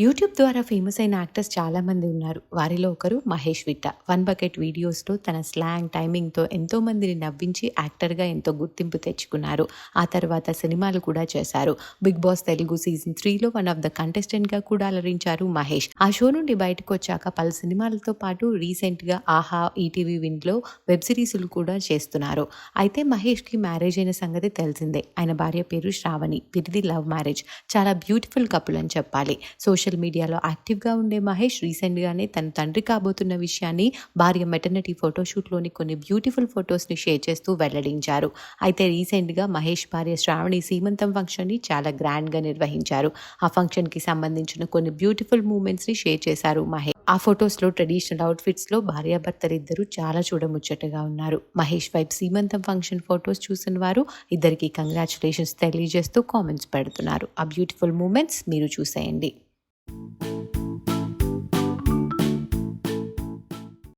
YouTube ద్వారా famous అయిన actors చాలామంది ఉన్నారు. వారిలో ఒకరు మహేష్ విట్ట. వన్ బకెట్ వీడియోస్లో తన స్లాంగ్ టైమింగ్తో ఎంతోమందిని నవ్వించి యాక్టర్గా ఎంతో గుర్తింపు తెచ్చుకున్నారు. ఆ తర్వాత సినిమాలు కూడా చేశారు. బిగ్ బాస్ తెలుగు సీజన్ త్రీలో వన్ ఆఫ్ ద కంటెస్టెంట్గా కూడా అలరించారు మహేష్. ఆ షో నుండి బయటకు వచ్చాక పలు సినిమాలతో పాటు రీసెంట్గా ఆహా ఈటీవీ విన్లో వెబ్ సిరీస్లు కూడా చేస్తున్నారు. అయితే మహేష్కి మ్యారేజ్ అయిన సంగతి తెలిసిందే. ఆయన భార్య పేరు శ్రావణి. వీరిది లవ్ మ్యారేజ్. చాలా బ్యూటిఫుల్ కపుల్ అని చెప్పాలి. సోషల్ సోషల్ మీడియాలో యాక్టివ్గా ఉండే మహేష్ రీసెంట్గానే తన తండ్రి కాబోతున్న విషయాన్ని భార్య మెటర్నిటీ ఫోటోషూట్లోని కొన్ని బ్యూటిఫుల్ ఫొటోస్ని షేర్ చేస్తూ వెల్లడించారు. అయితే రీసెంట్గా మహేష్ భార్య శ్రావణి సీమంతం ఫంక్షన్ని చాలా గ్రాండ్గా నిర్వహించారు. ఆ ఫంక్షన్కి సంబంధించిన కొన్ని బ్యూటిఫుల్ మూమెంట్స్ని షేర్ చేశారు మహేష్. ఆ ఫొటోస్లో ట్రెడిషనల్ అవుట్ఫిట్స్లో భార్యాభర్తలిద్దరూ చాలా చూడముచ్చటగా ఉన్నారు. మహేష్ వైపు సీమంతం ఫంక్షన్ ఫొటోస్ చూసిన వారు ఇద్దరికి కంగ్రాచులేషన్స్ తెలియజేస్తూ కామెంట్స్ పెడుతున్నారు. ఆ బ్యూటిఫుల్ మూమెంట్స్ మీరు చూసేయండి.